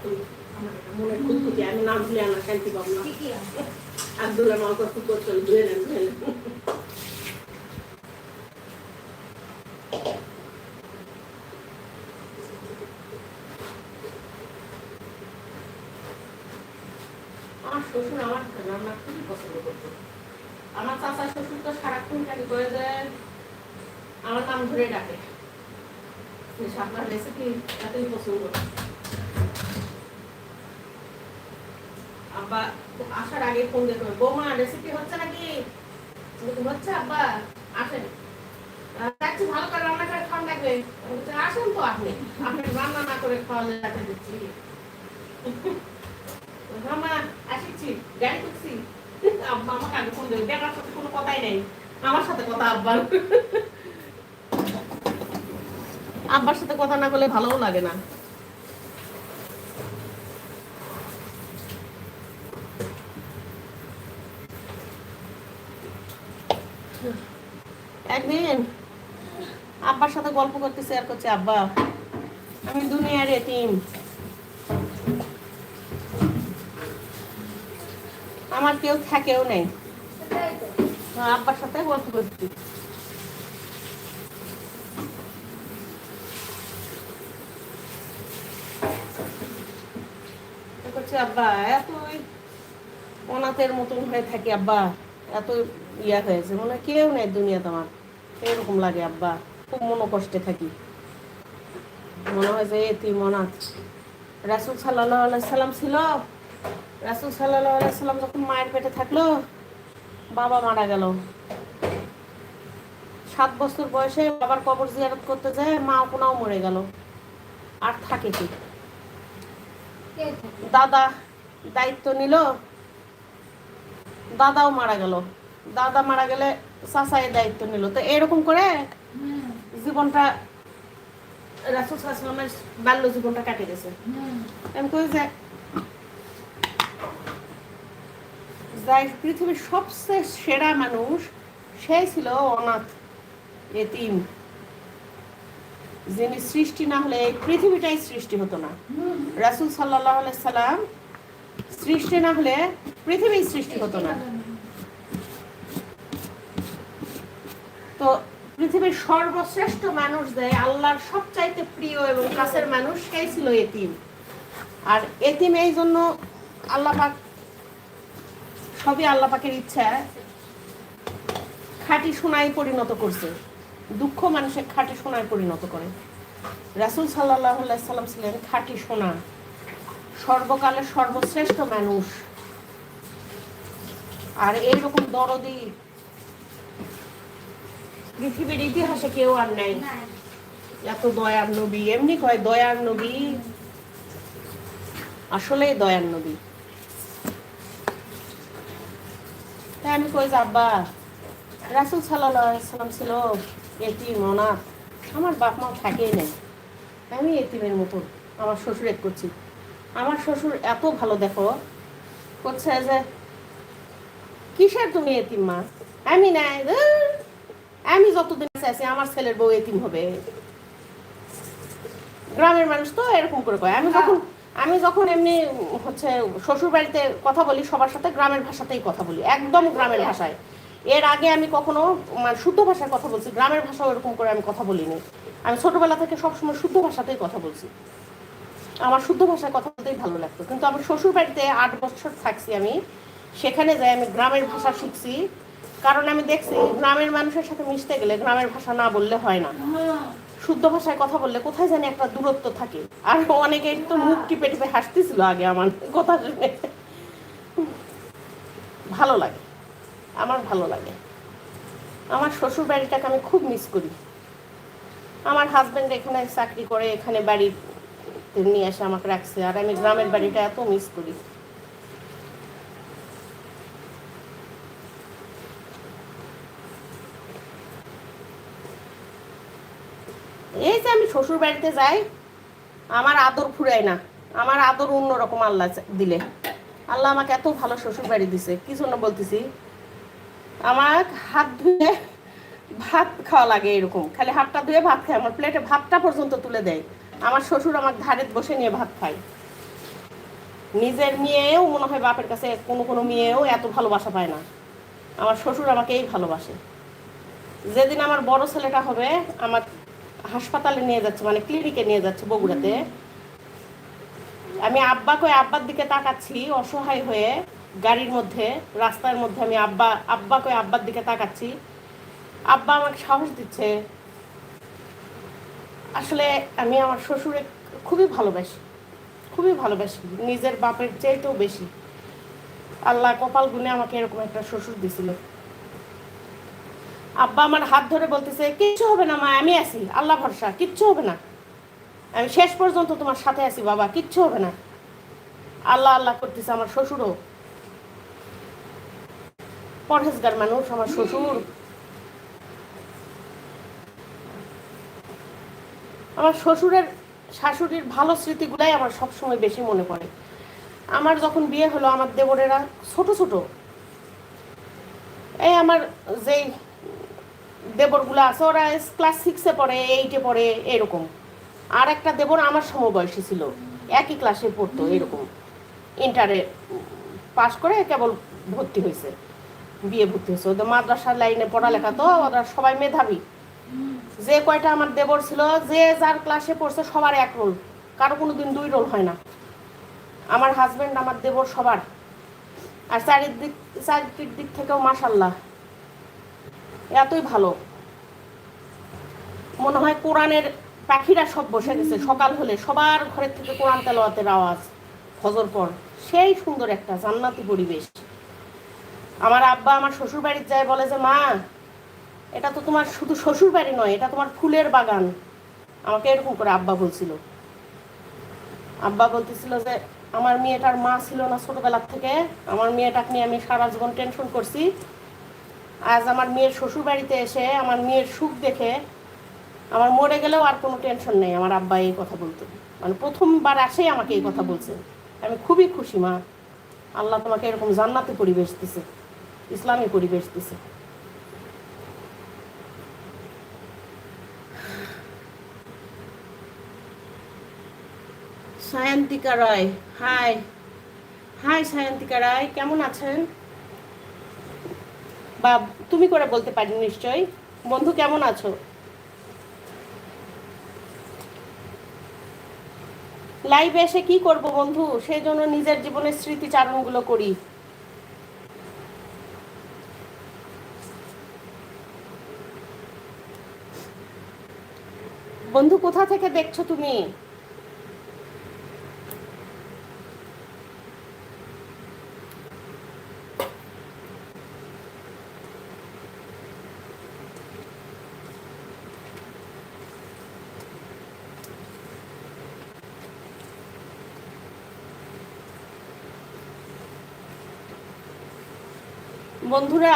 আমার শান্তি আমার খুবই পছন্দ করতো। আমার চাচা শ্বশুর তো সারাক্ষণ খালি করে যে, আমার নাম ধরে ডাকে। আপনার রেসিপি এতই পছন্দ। আব্বা আসার আগে ফোন দিয়ে করবে বৌমা রেসিপি হচ্ছে নাকি? হচ্ছে, আব্বা, আসেন। দেখছি ভালো করে রান্না করে লাগবে। আসেন তো আপনি। আপনি রান্না না করে দিচ্ছি। মামা আসিছি গাড়ি করছি আব্বা, আমাকে আগে ফোন দেবে দেখার সাথে কোনো কথাই নেই। আমার সাথে কথা আব্বার আব্বার সাথে কথা না বলে ভালোও লাগে না। একদিন আব্বার সাথে গল্প করতেছি আর করছে আব্বা। আমি দুনিয়ার এটিম আমার কেউ থাকেও নেই। হ্যাঁ, আব্বার সাথে গল্প করছি। আব্বা? এতই অনাথের মতন হয়ে থাকি আব্বা। এত ইয়া হয়েছে মনে কেউ নেই দুনিয়াতে আমার। এরকম লাগে, আব্বা। খুব মনোকষ্টে থাকি। মনে হয় যে এতিম অনাথ রাসুল সাল্লাহ সাল্লাম ছিল। রাসুল সাল্লাহ সাল্লাম যখন মায়ের পেটে থাকল, বাবা মারা গেল। সাত বছর বয়সে বাবার কবর জিয়ারত করতে যায় মা কোনাও মরে গেল। আর থাকে কি? দাদা দায়িত্ব নিল। দাদাও মারা গেল। দাদা মারা গেলে চাচাই দায়িত্ব নিল। তো এরকম করে জীবনটা সেরা মানুষ সেই ছিল অনাথ যিনি সৃষ্টি না হলে এই পৃথিবীটাই সৃষ্টি হতো না। রাসুল সাল্লাহ সাল্লাম সৃষ্টি না হলে পৃথিবী সৃষ্টি হতো না। তো পৃথিবীর সর্বশ্রেষ্ঠ মানুষ দেয় আল্লাহর সবচাইতে প্রিয় এবং কাছের মানুষ সেই ছিল এতিম। আর এতিম এই জন্য আল্লাহ পাক, সবই আল্লাহ পাকের ইচ্ছা, খাঁটি সোনায় পরিণত করছে। দুঃখ মানুষের খাঁটি সোনায় পরিণত করে। রাসুল সাল্লাহ সাল্লাম ছিলেন খাঁটি সোনা, সর্বকালের সর্বশ্রেষ্ঠ মানুষ। আর এইরকম দরদি পৃথিবীর ইতিহাসে কেউ আর নেই। এত দয়ার নবী, এমনি কয় দয়ার নবী? আসলে দয়ার নবী। তাই আমি কই আব্বা রাসুল সাল্লাম ছিল এতিম, অনাথ। আমার বাপ মা থাকেই নেই। আমি এতিমের মতো, আমার শ্বশুর এক করছি। আমার শ্বশুর এত ভালো, দেখো। করছে যে, কিসের তুমি এতিম মা? আমি নাই। আমি যতদিন আছি আমার ছেলের বউ এতিম হবে। গ্রামের মানুষ তো এরকম করে কয়। আমি যখন আমি যখন এমনি হচ্ছে শ্বশুর বাড়িতে কথা বলি সবার সাথে গ্রামের ভাষাতেই কথা বলি একদম গ্রামের ভাষায়। এর আগে আমি কখনো মানে শুদ্ধ ভাষায় কথা বলছি গ্রামের ভাষাও এরকম করে আমি কথা বলিনি। আমি ছোটবেলা থেকে সবসময় শুদ্ধ ভাষাতেই কথা বলছি। আমার শুদ্ধ ভাষায় কথা বলতেই ভালো লাগতো। কিন্তু আমার শ্বশুর বাড়িতে আট বছর থাকছি আমি। সেখানে যাই আমি গ্রামের ভাষা শিখছি। কারণ আমি দেখছি গ্রামের মানুষের সাথে মিশতে গেলে গ্রামের ভাষা না বললে হয় না। শুদ্ধ ভাষায় কথা বললে কোথায় জানি একটা দূরত্ব থাকে। আর অনেকে তো মুখ টিপে টিপে হাসতেছিল আগে আমার কথা শুনে। ভালো লাগে। আমার ভালো লাগে। আমার শ্বশুর বাড়িটাকে আমি খুব মিস করি। আমার হাজবেন্ড এখানে চাকরি করে, এখানে বাড়ি নিয়ে এসে আমাকে রাখছে। আর আমি গ্রামের বাড়িটা এত মিস করি। এই যে আমি শ্বশুর বাড়িতে যাই, আমার আদর ফুরায় না। আমার আদর অন্যরকম আল্লাহ দিলে। আল্লাহ আমাকে এত ভালো শ্বশুর বাড়ি দিছে, কি জন্য বলতেছি? আমার হাত ধুয়ে ভাত খাওয়া লাগে এরকম। খালি হাতটা ধুয়ে ভাত খায়, আমার প্লেটে ভাতটা পর্যন্ত তুলে দেয়। আমার শ্বশুর আমার ধারে বসে নিয়ে ভাত খায়। নিজের মেয়েও মনে হয় বাপের কাছে কোনো কোনো মেয়েও এত ভালোবাসা পায় না। আমার শ্বশুর আমাকেই ভালোবাসে। যেদিন আমার বড় ছেলেটা হবে, আমার হাসপাতালে নিয়ে যাচ্ছে মানে ক্লিনিকে নিয়ে যাচ্ছে বগুড়াতে। আমি আব্বাকে আব্বার দিকে তাকাচ্ছি, অসহায় হয়ে গাড়ির মধ্যে, রাস্তার মধ্যে আমি আব্বা আব্বাকে আব্বার দিকে তাকাচ্ছি। আব্বা আমাকে সাহস দিচ্ছে। আসলে আমি আমার শ্বশুরে খুবই ভালোবাসি খুবই ভালোবাসি, নিজের বাপের চাইতেও বেশি। আল্লাহ কপাল গুনে আমাকে এরকম একটা শ্বশুর দিছিল। আব্বা আমার হাত ধরে বলতেছে, কিচ্ছু হবে না মা, আমি আছি। আল্লাহ ভরসা, কিচ্ছু হবে না। আমি শেষ পর্যন্ত তোমার সাথে আছি বাবা, কিচ্ছু হবে না। আল্লাহ আল্লাহ করতেছে আমার শ্বশুরও। পরহেজগার মানুষ, আমার শ্বশুর। আমার শ্বশুরের শাশুড়ির ভালো স্মৃতিগুলাই আমার সবসময় বেশি মনে পড়ে। আমার যখন বিয়ে হলো, আমার দেবরেরা ছোট ছোট। এই আমার যেই দেবরগুলো আছে, ওরা ক্লাস সিক্সে পড়ে এইটে পড়ে, এরকম। আর একটা দেবর আমার সমবয়সী ছিল, একই ক্লাসে পড়তো, এরকম। ইন্টারে পাশ করে কেবল ভর্তি হয়েছে বিয়ে ভর্তি হয়েছে। ওদের মাদ্রাসার লাইনে পড়ালেখা তো, ওরা সবাই মেধাবী। যে কয়টা আমার দেবর ছিল, যে যার ক্লাসে পড়ছে, সবার এক রোল কারও কোনো দিন দুই রোল হয় না। আমার হাজবেন্ড আমার দেবর সবার। আর চারিদিক চারিদিক দিক থেকেও মাসাল্লাহ এতই ভালো। মনে হয় কোরআনের পাখিরা সব বসে গেছে, সকাল হলে সবার ঘরের থেকে কোরআন তেলাওয়াতের আওয়াজ, ফজর পর। সেই সুন্দর একটা জান্নাতি পরিবেশ। আমার আব্বা আমার শ্বশুর বাড়ির যায় বলে যে, মা, এটা তো তোমার শুধু শ্বশুর বাড়ি নয়, এটা তোমার ফুলের বাগান। আমাকে এরকম করে আব্বা বলছিল। আব্বা বলতেছিল যে, আমার মেয়েটার মা ছিল না ছোটবেলার থেকে, আমার মেয়েটাকে নিয়ে আমি সারা জীবন টেনশন করছি আজ আমার মেয়ের শ্বশুর বাড়িতে এসে আমার মেয়ের সুখ দেখে আমার মরে গেলেও আর কোনো টেনশন নেই, আমার আব্বা এই কথা বলতো। মানে প্রথমবার আসেই আমাকে এই কথা বলছে। আমি খুবই খুশি, মা। আল্লাহ তোমাকে এরকম জান্নাতি পরিবেশ দিছে, ইসলামী পরিবেশ দিছে। সায়ন্তিকা রায়, হাই। হাই সায়ন্তিকা রায়, কেমন আছেন? বা তুমি করে বলতে পারি নিশ্চয়ই। বন্ধু, কেমন আছো? লাইভে এসে কি করব বন্ধু? সেই জন্য নিজের জীবনের স্মৃতিচারণগুলো করি। বন্ধু, কোথা থেকে দেখছ তুমি? বন্ধুরা